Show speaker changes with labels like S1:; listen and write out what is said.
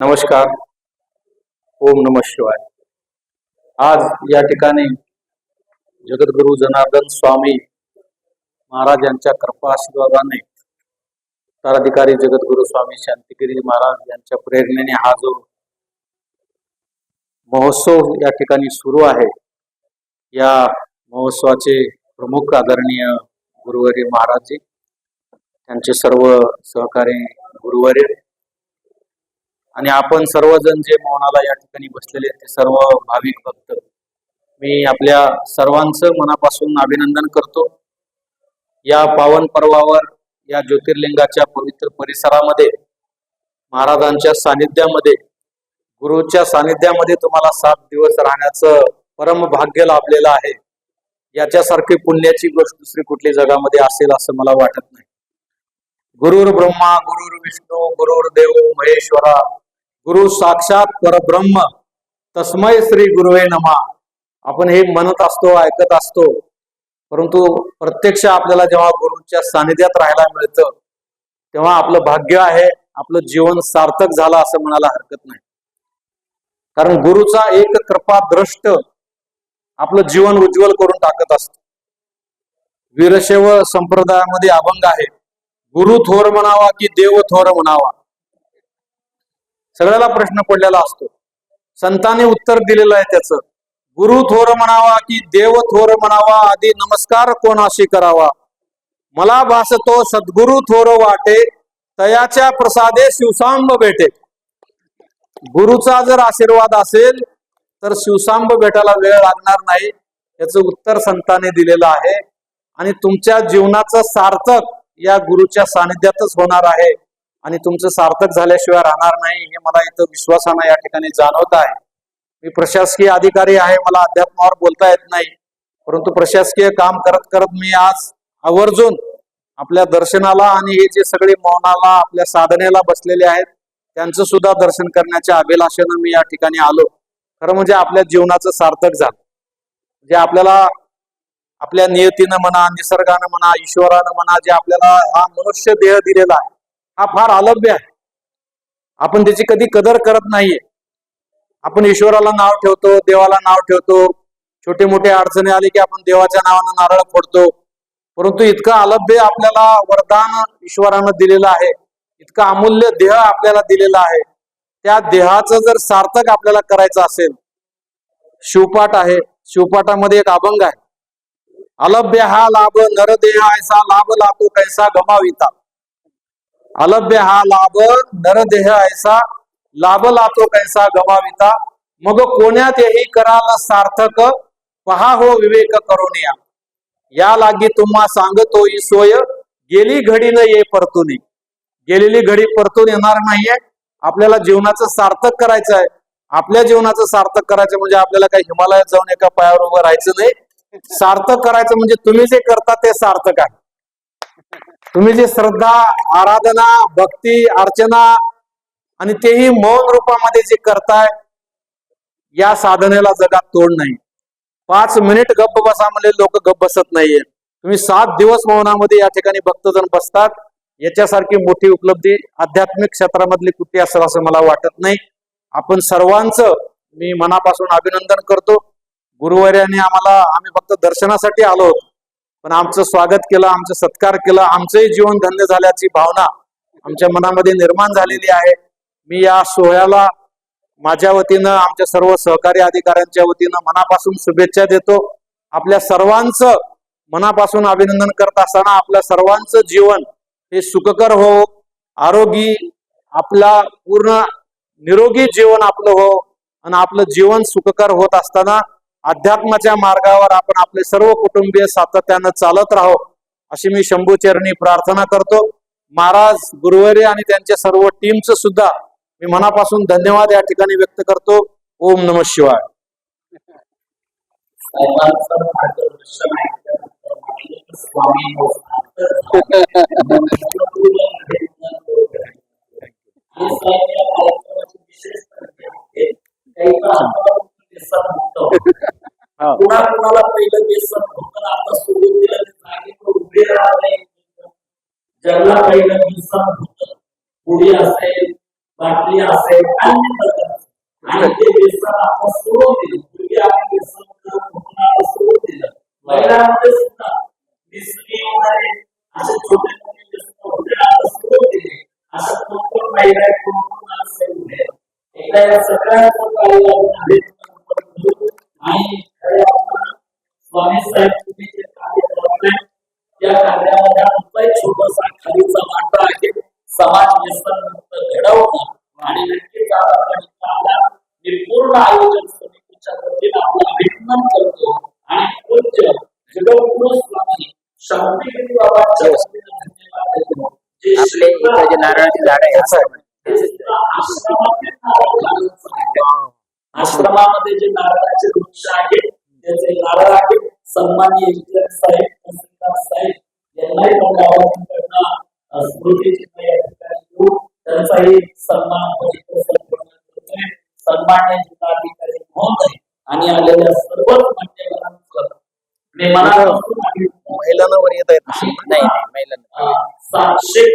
S1: नमस्कार. ओम नम शिवाय. आज या ठिकाणी जगद्गुरु जनार्दन स्वामी महाराज यांच्या कृपा आशीर्वादाने उत्तराधिकारी जगद्गुरु स्वामी शांतिगिरी महाराज यांच्या प्रेरणेने हा जो महोत्सव या ठिकाणी सुरू आहे या महोत्सवाचे प्रमुख आदरणीय गुरुवर्य महाराजजी त्यांचे सर्व सहकारी गुरुवर्य आणि आपण सर्वजण जे मौनाला या ठिकाणी बसलेले ते सर्व भाविक भक्त. मी आपल्या सर्वांचं मनापासून अभिनंदन करतो. या पावन पर्वावर या ज्योतिर्लिंगाच्या पवित्र परिसरामध्ये महाराजांच्या सानिध्यामध्ये गुरुच्या सानिध्यामध्ये तुम्हाला सात दिवस राहण्याचं परम भाग्य लाभलेलं आहे. याच्यासारखी पुण्याची गोष्ट दुसरी कुठली जगामध्ये असेल असं मला वाटत नाही. गुरुर ब्रह्मा गुरुर विष्णू गुरुर देव महेश्वरा गुरु साक्षात परब्रह्म. तस्मय श्री गुरुवे नमा. आपण हे म्हणत असतो ऐकत असतो. परंतु प्रत्यक्ष आपल्याला जेव्हा गुरुच्या सानिध्यात राहायला मिळतं तेव्हा आपलं भाग्य आहे आपलं जीवन सार्थक झालं असं म्हणायला हरकत नाही. कारण गुरुचा एक कृपा द्रष्ट आपलं जीवन उज्ज्वल करून टाकत असतो. वीरशैव संप्रदायामध्ये अभंग आहे गुरु थोर म्हणावा की देव थोर म्हणावा. सगळ्याला प्रश्न पडलेला असतो. संतांनी उत्तर दिलेलं आहे त्याचं. गुरु थोर म्हणावा की देव थोर म्हणावा आधी नमस्कार कोणाशी करावा? मला भासतो सद्गुरु थोर वाटे तयाच्या प्रसादे शिवसांब भेटे. गुरुचा जर आशीर्वाद असेल तर शिवसांब भेटायला वेळ लागणार नाही याचं उत्तर संतांनी दिलेलं आहे. आणि तुमच्या जीवनाचं सार्थक या गुरुच्या सानिध्यातच होणार आहे. आणि तुमचं सार्थक झाल्याशिवाय राहणार नाही हे मला इथं विश्वासानं या ठिकाणी जाणवत आहे. मी प्रशासकीय अधिकारी आहे मला अध्यात्मावर बोलता येत नाही. परंतु प्रशासकीय काम करत करत मी आज आवर्जून आपल्या दर्शनाला आणि हे जे सगळे मौनाला आपल्या साधनेला बसलेले आहेत त्यांचं सुद्धा दर्शन करण्याच्या अभिलाषेनं मी या ठिकाणी आलो. खरं म्हणजे आपल्या जीवनाचं सार्थक झालं. जे आपल्याला आपल्या नियतीनं म्हणा निसर्गानं म्हणा ईश्वरानं म्हणा जे आपल्याला हा मनुष्य देह दिलेला आहे हा फार अलभ्य आहे. आपण त्याची कधी कदर करत नाहीये. आपण ईश्वराला नाव ठेवतो देवाला नाव ठेवतो. छोटे मोठे अडचणी आली की आपण देवाच्या नावानं नारळ फोडतो. परंतु इतकं अलभ्य आपल्याला वरदान ईश्वरानं दिलेलं आहे. इतकं अमूल्य देह आपल्याला दिलेला आहे. त्या देहाचं जर सार्थक आपल्याला करायचं असेल शिवपाठ आहे. शिवपाठामध्ये एक अभंग आहे. अलभ्य हा लाभ नरदेह ऐसा लाभ लातो कैसा गमाविता अलभ्य हा लाभ नरदेह ऐसा लाभ लातो कैसा गमाविता मग कोण्यात यही कराल सार्थक पहा हो विवेक करून या या लागी तुम्हा सांगतो ही सोय गेली घडी न ये परतून गेलेली घडी परतून येणार नाहीये. आपल्याला जीवनाचं सार्थक करायचं आहे. आपल्या जीवनाचं सार्थक करायचं म्हणजे आपल्याला काही हिमालयात जाऊन एका पायावर उभं राहायचं नाही. सार्थक करायचं म्हणजे तुम्ही जे करता ते सार्थक आहे. तुम्ही जी श्रद्धा आराधना भक्ती अर्चना आणि तेही मौन रूपामध्ये जे करताय या साधनेला जगात तोड नाही. पाच मिनिट गप्प बसा म्हणजे लोक गप्प बसत नाहीये. तुम्ही सात दिवस मौनामध्ये या ठिकाणी भक्तजण बसतात. याच्यासारखी मोठी उपलब्धी आध्यात्मिक क्षेत्रामधली कुठे असेल असं मला वाटत नाही. आपण सर्वांचं मी मनापासून अभिनंदन करतो. गुरुवार्याने आम्हाला आम्ही फक्त दर्शनासाठी आलो होतो. पण आमचं स्वागत केलं आमचं सत्कार केलं आमचंही जीवन धन्य झाल्याची भावना आमच्या मनामध्ये निर्माण झालेली आहे. मी या सोहळ्याला माझ्या वतीनं आमच्या सर्व सहकारी अधिकाऱ्यांच्या वतीनं मनापासून शुभेच्छा देतो. आपल्या सर्वांचं मनापासून अभिनंदन करत असताना आपल्या सर्वांचं जीवन हे सुखकर हो आरोगी आपला पूर्ण निरोगी जीवन आपलं हो आणि आपलं जीवन सुखकर होत असताना अध्यात्माच्या मार्गावर आपण आपले सर्व कुटुंबीय सातत्यानं चालत राहो अशी मी शंभू चरणी प्रार्थना करतो. महाराज गुरुवारी आणि त्यांच्या सर्व टीमचं सुद्धा मी मनापासून धन्यवाद या ठिकाणी व्यक्त करतो. ओम नम शिवाय.
S2: स्वामी हे स्वामी या कार्यक्रमाची विशेष आहे काही
S1: हा.
S2: कुणा कुणाला पहिलं व्यसन होतं आता सोडून दिलं ते जागेवर उभे राहत ज्यांना पहिलं व्यसन होतं पुडी असेल बाटली असेल अन्य प्रकारचं आणि ते व्यसन आपण सोडून दिलं पूर्वी आपण व्यसन करत होतो सोडून दिलं महिलांमध्ये सुद्धा दिसली होणारे असे छोटे मोठे व्यसन होते ना, आता सोडून दिले अशा कोणकोण महिला कोणकोण कोण माणसं उभे? एकदा या सगळ्या काही आणि खरं आपण स्वामी साहेब तुम्ही जे कार्य करताय कार्यामध्ये आमचा एक छोटासा खालीचा वाटा आहे समाज व्यसन मुक्त घडवणं आणि नक्कीच आपण मी पूर्ण आयोजन समितीच्या वतीने आपलं अभिनंदन करतो आणि पूज्य जगद्गुरु स्वामी शांतिगिरी बाबांच्या वतीने धन्यवाद देतो जे
S3: आपले नारळाची झाड आहे
S2: आश्रमातील नारळ आश्रमामध्ये जे नारळाचे वृक्ष आहेत त्याचे नारळ आहेत सन्माननीय इंजिनियर साहेब तहसीलदार साहेब यांनाही या ठिकाणी त्यांचाही सन्मान करतोय. सन्माननीय जिल्हाधिकारी महोदय आणि आलेल्या सर्वच मान्यवरांचं मी मनापासून अभिनंदन
S3: महिलांना वर येत आहेत नाही नाही महिलांना
S2: सातशे